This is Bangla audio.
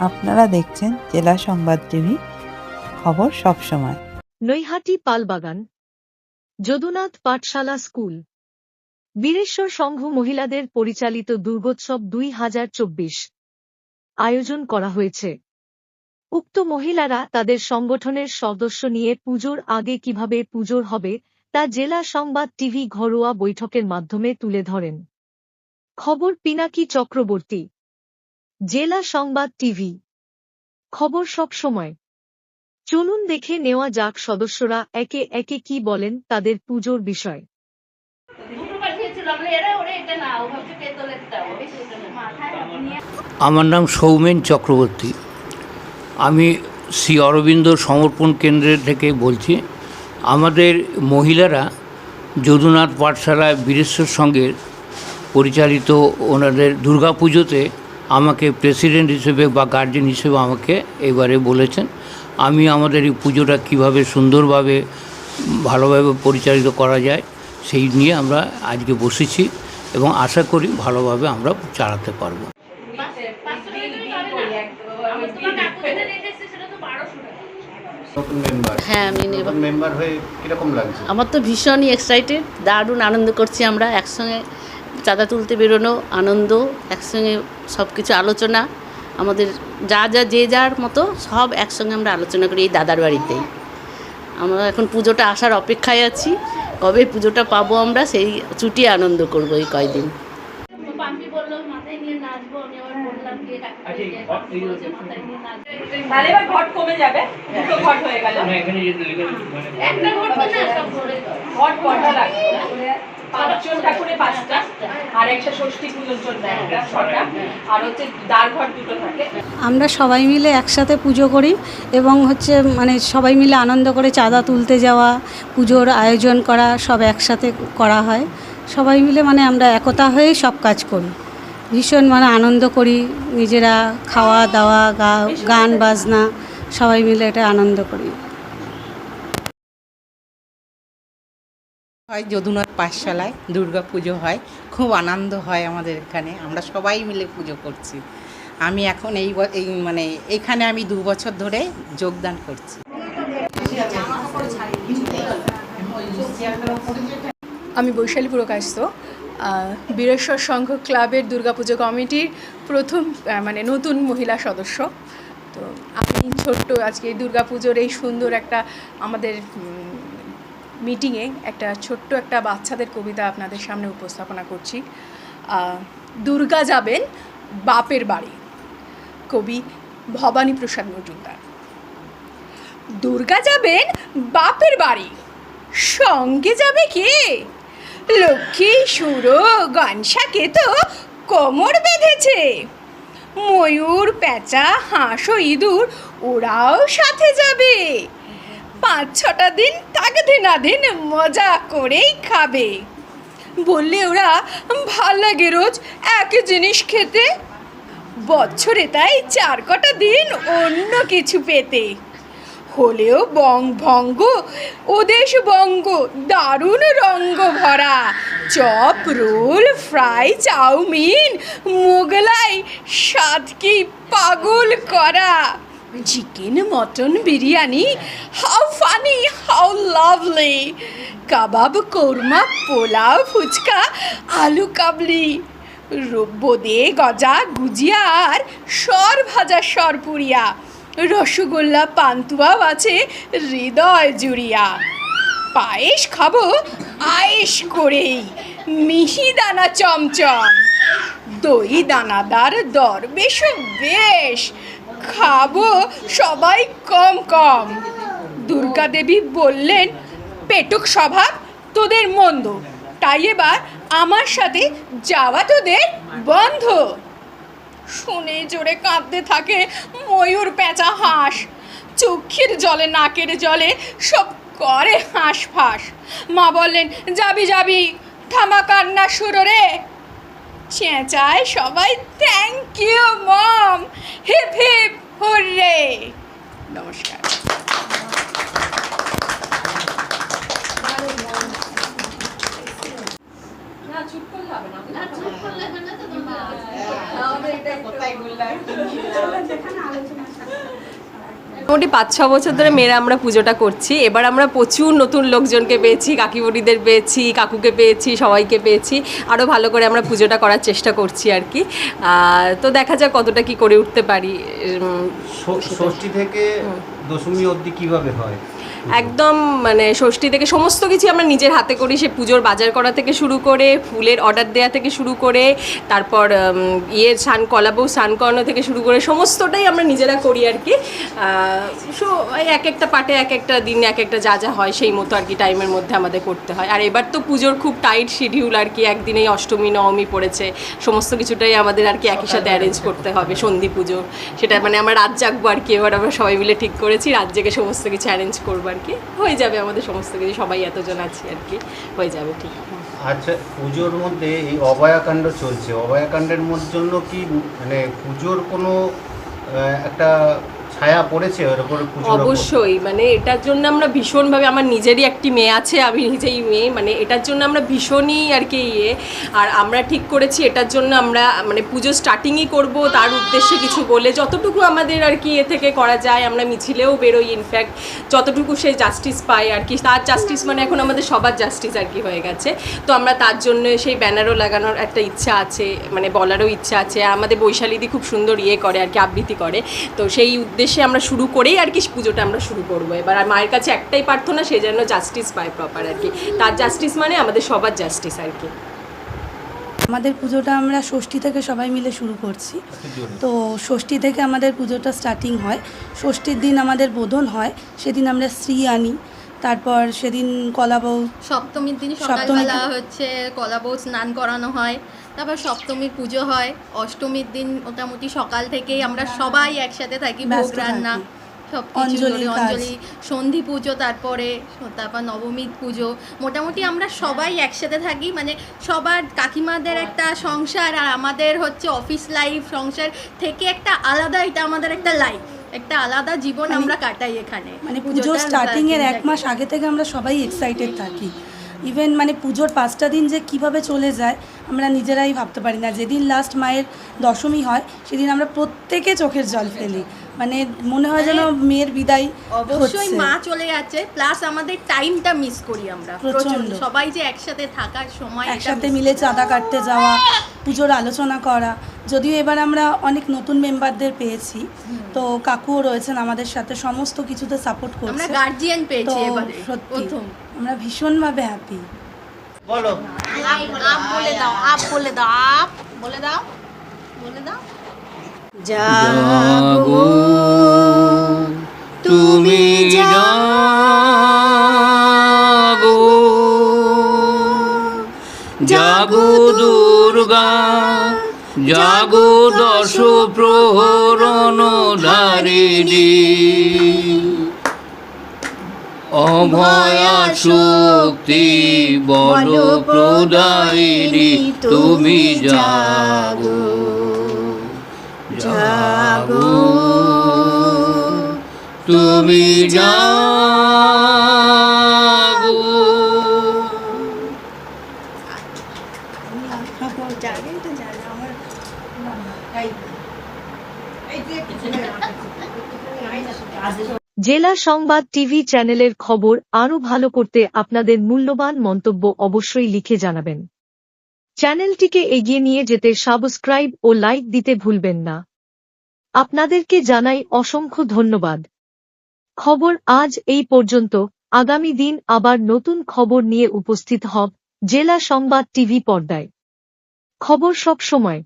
আপনারা দেখছেন জেলা সংবাদ টিভি, খবর সব সময়। নৈহাটি পালবাগান, যদুনাথ পাঠশালা স্কুল। বীরেশ্বর সংঘ মহিলাদের পরিচালিত দুর্গোৎসব দুই হাজার চব্বিশ আয়োজন করা হয়েছে। উক্ত মহিলারা তাদের সংগঠনের সদস্য নিয়ে পুজোর আগে কীভাবে পুজোর হবে তা জেলা সংবাদ টিভি ঘরোয়া বৈঠকের মাধ্যমে তুলে ধরেন। খবর পিনাকি চক্রবর্তী জেলা সংবাদ টিভি। খবর সব সময়। চলুন দেখে নেওয়া যাক সদস্যরা একে একে কি বলেন তাদের পুজোর বিষয়। আমরা নাম সৌমেন চক্রবর্তী। আমি শ্রী অরবিন্দ সমর্পণ কেন্দ্রের থেকে বলছি, আমাদের মহিলারা যদুনাথ পাঠশালায় বীরেশ্বর সঙ্গের পরিচালিত ওনাদের দুর্গাপুজোতে আমাকে প্রেসিডেন্ট হিসেবে বা গার্জেন হিসেবে আমাকে এবারে বলেছেন। আমি আমাদের এই পুজোটা কীভাবে সুন্দরভাবে ভালোভাবে পরিচালিত করা যায় সেই নিয়ে আমরা আজকে বসেছি এবং আশা করি ভালোভাবে আমরা চালাতে পারব। হ্যাঁ আমি মেম্বার হয়ে কীরকম লাগছে? আমার তো ভীষণই এক্সাইটেড দারুণ আনন্দ করছি আমরা একসঙ্গে। চাঁদা তুলতে বেরোনো, আনন্দ, একসঙ্গে সব কিছু আলোচনা, আমাদের যা যা, যে যার মতো সব একসঙ্গে আমরা আলোচনা করি এই দাদার বাড়িতেই আমরা এখন পুজোটা আসার অপেক্ষায় আছি, কবে পুজোটা পাবো আমরা সেই ছুটি আনন্দ করব এই কয়দিন তো পাম্পি বলল মাথায় নিয়ে নাচবো আমি আবার বললাম যে কাকু বলেছে মাথায় নিয়ে নাচবে তাহলে এবার ঘট কমে যাবে দুটো ঘট হয়ে গেল। একটা ঘর তো না ঘট কটা লাগবে? পাঁচজন ঠাকুরে পাঁচটা আর একটা ষষ্ঠী পুজোর জন্য একটা ছটা আর হচ্ছে দ্বার ঘট দুটো থাকে। আমরা সবাই মিলে একসাথে পুজো করি এবং হচ্ছে মানে সবাই মিলে আনন্দ করে চাঁদা তুলতে যাওয়া পুজোর আয়োজন করা সব একসাথে করা হয়। সবাই মিলে মানে আমরা একতা হয়েই সব কাজ করি। ভীষণ মানে আনন্দ করি নিজেরা খাওয়া দাওয়া গান বাজনা সবাই মিলে এটা আনন্দ করি। হয় যদুনাথ পাঠশালায় দুর্গা পুজো হয় খুব আনন্দ হয় আমাদের এখানে আমরা সবাই মিলে পুজো করছি। আমি এখন এই ব- এই মানে এখানে আমি দু বছর ধরে যোগদান করছি। আমি বৈশালী আহ, বীরেশ্বর সংঘ ক্লাবের দুর্গাপুজো কমিটির প্রথম মানে নতুন মহিলা সদস্য। তো আমি ছোট্ট আজকে দুর্গাপুজোর এই সুন্দর একটা আমাদের মিটিংয়ে একটা ছোট্ট একটা বাচ্চাদের কবিতা আপনাদের সামনে উপস্থাপনা করছি। দুর্গা যাবেন বাপের বাড়ি। কবি ভবানী প্রসাদ মজুমদার। দুর্গা যাবেন বাপের বাড়ি। সঙ্গে যাবে কে? লক্ষ্মী সুরো গনসাকে তো কোমর বেঁধেছে। ময়ূর প্যাঁচা হাঁস ও ইঁদুর ওরাও সাথে যাবে। পাঁচ ছটা দিন থাকতে না দিন মজা করেই খাবে। বললে ওরা, ভালো লাগে রোজ এক জিনিস খেতে। বছরে তাই চার কটা দিন অন্য কিছু পেতে। হলেও বং ভঙ্গ ওদেশ বঙ্গ, দারুণ রঙ্গ ভরা। Chop, roll, fry, chow mein, Mughlai স্বাদকে পাগল করা। Chicken, mutton, biryani, how funny, how lovely. Kebab, korma, pulao, phuchka, আলু কাবলি। বোঁদে গজা, গুজিয়া আর সর ভাজা সরপুরিয়া রসগোল্লা পান্তুয়াও আছে হৃদয় জুড়িয়া। পায়েস খাব আয়েস করেই। মিহি দানা চমচম। দই দানাদার দর বেশ বেশ। খাব সবাই কম কম। দুর্গা দেবী বললেন, পেটুক স্বভাব তোদের মন্দ। তাই এবার আমার সাথে যাওয়া তোদের বন্ধ। শুনে জোরে কাঁদতে থাকে ময়ূর পেঁচা হাঁস। চক্ষের জলে, নাকের জলে সব করে হাঁস ফাঁস মা বললেন, যাবি যাবি, থামা কান্না শুরু রে। চেঁচায় সবাই thank you mom hip hip, hurray. নমস্কার। মোটামুটি পাঁচ ছ বছর ধরে মেয়েরা আমরা পুজোটা করছি। এবার আমরা প্রচুর নতুন লোকজনকে পেয়েছি কাকিমুড়িদের পেয়েছি কাকুকে পেয়েছি সবাইকে পেয়েছি। আরও ভালো করে আমরা পুজোটা করার চেষ্টা করছি আর কি। তো দেখা যাক কতটা কি করে উঠতে পারি। ষষ্ঠী থেকে দশমী অবধি কীভাবে হয়? একদম মানে ষষ্ঠী থেকে সমস্ত কিছু আমরা নিজের হাতে করি। সে পুজোর বাজার করা থেকে শুরু করে ফুলের অর্ডার দেওয়া থেকে শুরু করে তারপর ইয়ের স্নান কলাবউ স্নান করানো থেকে শুরু করে সমস্তটাই আমরা নিজেরা করি আর কি। সো এক একটা পাটে এক একটা দিন এক একটা যা যা হয় সেই মতো আর কি টাইমের মধ্যে আমাদের করতে হয়। আর এবার তো পুজোর খুব টাইট শিডিউল আর কি একদিনেই অষ্টমী নবমী পড়েছে সমস্ত কিছুটাই আমাদের আর কি একই সাথে অ্যারেঞ্জ করতে হবে সন্ধি পুজো সেটা মানে আমরা রাত জাগবো আর কি এবার আমরা সবাই মিলে ঠিক করেছি রাত জেগে সমস্ত কিছু অ্যারেঞ্জ করব আর কি। হয়ে যাবে আমাদের সমস্ত কিছু, সবাই এতজন আছি আর কি, হয়ে যাবে ঠিক। আচ্ছা পুজোর মধ্যে এই অবয়াকাণ্ড চলছে। অবয়াকাণ্ডের জন্য কি মানে পুজোর কোনো একটা ছায়া পড়েছে ওর উপর অবশ্যই মানে এটার জন্য আমরা ভীষণভাবে, আমার নিজেরই একটি মেয়ে আছে, আমি নিজেই মেয়ে মানে এটার জন্য আমরা ভীষণই আর কি ইয়ে। আর আমরা ঠিক করেছি, এটার জন্য আমরা মানে পুজো স্টার্টিংই করব, তার উদ্দেশ্যে কিছু বলে যতটুকু আমাদের আর কি এ থেকে করা যায়, আমরা মিছিলেও বেরোই ইনফ্যাক্ট যতটুকু সে জাস্টিস পায় আর কি, তার জাস্টিস মানে এখন আমাদের সবার জাস্টিস আর কি হয়ে গেছে। তো আমরা তার জন্য সেই ব্যানারও লাগানোর একটা ইচ্ছা আছে মানে বলারও ইচ্ছা আছে আমাদের বৈশালীদি খুব সুন্দর ইয়ে করে আর কি, আবৃত্তি করে। তো সেই উদ্দেশ্যে আমরা শুরু করেই আর কি পুজোটা আমরা শুরু করব। এবার আর মায়ের কাছে একটাই প্রার্থনা সে যেন জাস্টিস পায় প্রপার আর কি। তার জাস্টিস মানে আমাদের সবার জাস্টিস আর কি। আমাদের পুজোটা আমরা ষষ্ঠী থেকে সবাই মিলে শুরু করছি। তো ষষ্ঠী থেকে আমাদের পুজোটা স্টার্টিং হয়। ষষ্ঠীর দিন আমাদের বোধন হয়। সেদিন আমরা শ্রী আনি। তারপর সেদিন কলাবউ সপ্তমীর দিন সকালবেলা হচ্ছে কলাবউ স্নান করানো হয়। তারপর সপ্তমীর পুজো হয় অষ্টমীর দিন মোটামুটি সকাল থেকেই আমরা সবাই একসাথে থাকি ভোগ রান্না সব অঞ্জলি অঞ্জলি সন্ধি পুজো তারপরে তারপর নবমীর পুজো। মোটামুটি আমরা সবাই একসাথে থাকি মানে সবার কাকিমাদের একটা সংসার আর আমাদের হচ্ছে অফিস লাইফ সংসার থেকে একটা আলাদা এটা আমাদের একটা লাইফ একটা আলাদা জীবন মানে- আমরা কাটাই এখানে। মানে পুজোটার স্টার্টিং এর এক মাস আগে থেকে আমরা সবাই এক্সাইটেড থাকি। ইভেন মানে পুজোর পাঁচটা দিন যে কীভাবে চলে যায় আমরা নিজেরাই ভাবতে পারি না। যেদিন লাস্ট মায়ের দশমী হয় সেদিন আমরা প্রত্যেকে চোখের জল ফেলি। মানে মনে হয় যেন মেয়ের বিদায় অবশ্যই মা চলে যাচ্ছে প্লাস আমাদের টাইমটা মিস করি আমরা। প্রচণ্ড সবাই যে একসাথে থাকার সময় একসাথে মিলে চাঁদা কাটতে যাওয়া পুজোর আলোচনা করা। যদিও এবার আমরা অনেক নতুন মেম্বারদের পেয়েছি। তো কাকুও রয়েছেন আমাদের সাথে সমস্ত কিছুতে সাপোর্ট আমরা করছে। গার্জিয়ান তো পেয়েছি এবারে সত্যি। প্রথম। আমরা ভীষণভাবে হ্যাপি বলো। আপ বলে দাও আপ বলে দাও আপ বলে দাও বলে দাও। জাগো তুমি জাগো। জাগো দুর্গা জাগো দশ প্রহরণ ধারিণী। অভয়া শক্তি বল প্রদায়িনী তুমি জাগো জাগো তুমি জাগো জেলা সংবাদ টিভি চ্যানেলের খবর আরও ভালো করতে আপনাদের মূল্যবান মন্তব্য অবশ্যই লিখে জানাবেন। চ্যানেলটিকে এগিয়ে নিয়ে যেতে সাবস্ক্রাইব ও লাইক দিতে ভুলবেন না। আপনাদেরকে জানাই অসংখ্য ধন্যবাদ। খবর আজ এই পর্যন্ত। আগামী দিন আবার নতুন খবর নিয়ে উপস্থিত হব জেলা সংবাদ টিভি পর্দায়। খবর সব সময়।